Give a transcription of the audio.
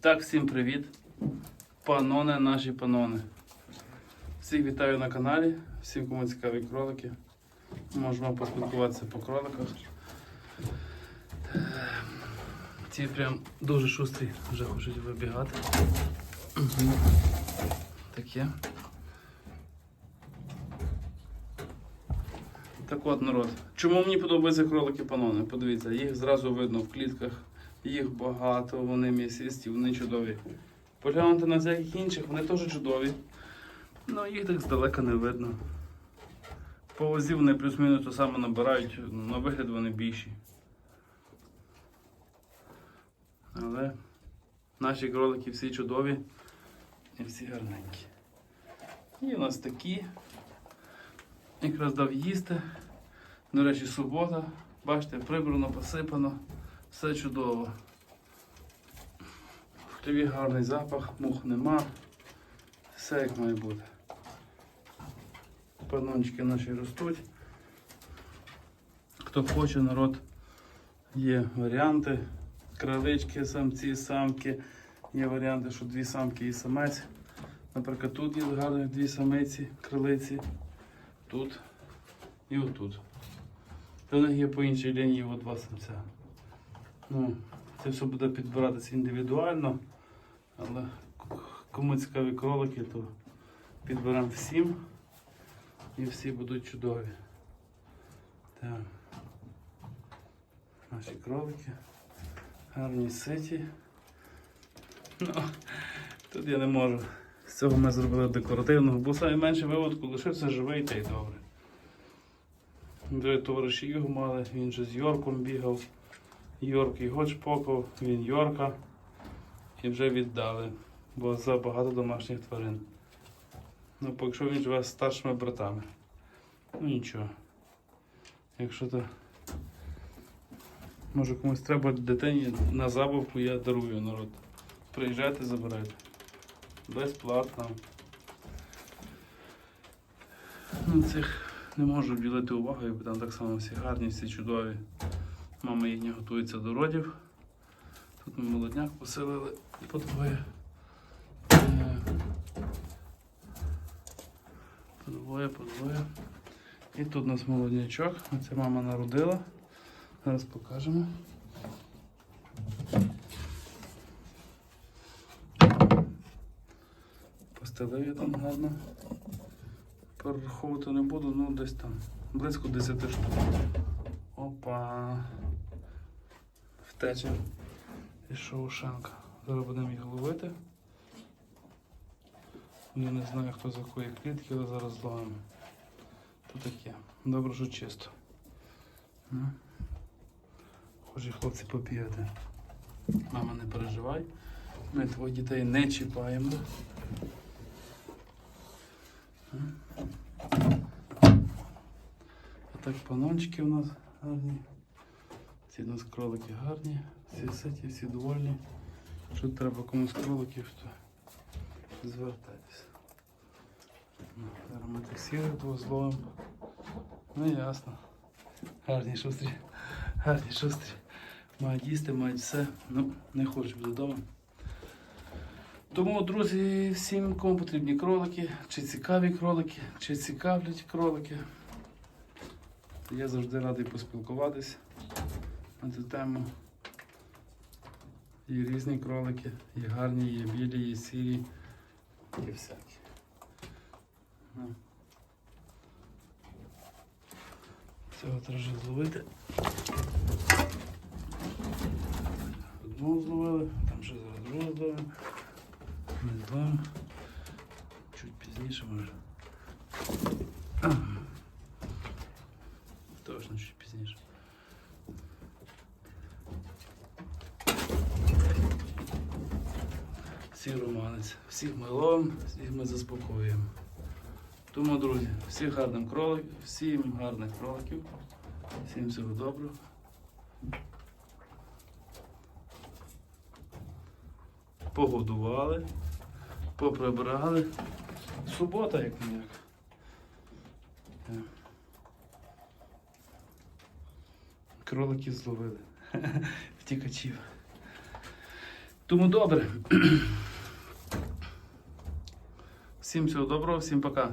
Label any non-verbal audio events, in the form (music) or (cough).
Так, всім привіт. Панони, наші панони. Всіх вітаю на каналі, всім кому цікаві кролики. Можемо поспілкуватися по кроликах. Ці прям дуже шустрі, вже хочуть вибігати. Таке. Так от, народ. Чому мені подобаються кролики панони? Подивіться, їх зразу видно в клітках. Їх багато, вони м'ясисті, вони чудові. Поглянути на всяких інших, вони теж чудові. Ну їх так здалека не видно. По вазі вони плюс-мінус то саме набирають, на вигляд вони більші. Але наші кролики всі чудові і всі гарненькі. І у нас такі. Якраз дав їсти. До речі, субота. Бачите, прибрано, посипано. Все чудово. В хліві гарний запах, мух нема. Все як має бути. Панончики наші ростуть. Хто хоче, народ, є варіанти. Кралички, самці, самки. Є варіанти, що дві самки і самець. Наприклад, тут є гарних дві самиці, крилиці. Тут і отут. До них є по іншій лінії два самця. Ну, це все буде підбиратися індивідуально, але кому цікаві кролики, то підберемо всім і всі будуть чудові. Так. Наші кролики. Гарні ситі. Ну, тут я не можу. З цього ми зробили декоративного, бо найменше виводку лишився живий та й добре. Вже товариші його мали, він же з Йорком бігав. Йорк його чпокав, він Йорка і вже віддали, бо забагато домашніх тварин. Ну, поки що він живе з старшими братами. Ну нічого. Якщо то може комусь треба дитині на забавку, я дарую народ. Приїжджайте, забирайте. Безплатно. Ну, цих не можу ділити увагою, бо там так само всі гарні, всі чудові. Мама їхня готується до родів. Тут ми молодняк поселили по двоє. Е, По двоє, по двоє. І тут у нас молоднячок. Це мама народила. Зараз покажемо. Постелив я там гарно. Перераховувати не буду, ну десь там близько 10 штук. Втече. І шоушенка. Зараз будемо їх ловити. Я не знаю, хто з якої клітки, але зараз зловимо. То таке. Добре, що чисто. Хочуть хлопці побігати. Мама, не переживай. Ми твоїх дітей не чіпаємо. А так панончики у нас гарні. Ці у нас кролики гарні, всі ситі, всі довольні. Якщо треба комусь кроликів, то звертайтеся. Ну, Зараз ми тих сірих двох зловимо. Ну ясно. Гарні шустрі. Гарні шустрі. Мають їсти, мають все. Ну, не хочуть додому. Тому, друзі, всім, кому потрібні кролики, чи цікаві кролики, чи цікавлять кролики. Я завжди радий поспілкуватись на тему. Є різні кролики, є гарні, є білі, є сірі, є всякі. Ну. Цього треба зловити. Одного зловили, там ще зараз другого зловимо. Ми зловимо. Чуть пізніше може. Точно чуть пізніше. Всі романець, всіх ми ловимо, всіх ми заспокоюємо. Тому, друзі, всіх гарним кроликів, всім гарних кроликів, всім всього доброго. Погодували, поприбирали. Субота як ніяк. Кроликів зловили. (laughs) Втікачів. Тому добре. (clears throat) Всім всього доброго, всім пока.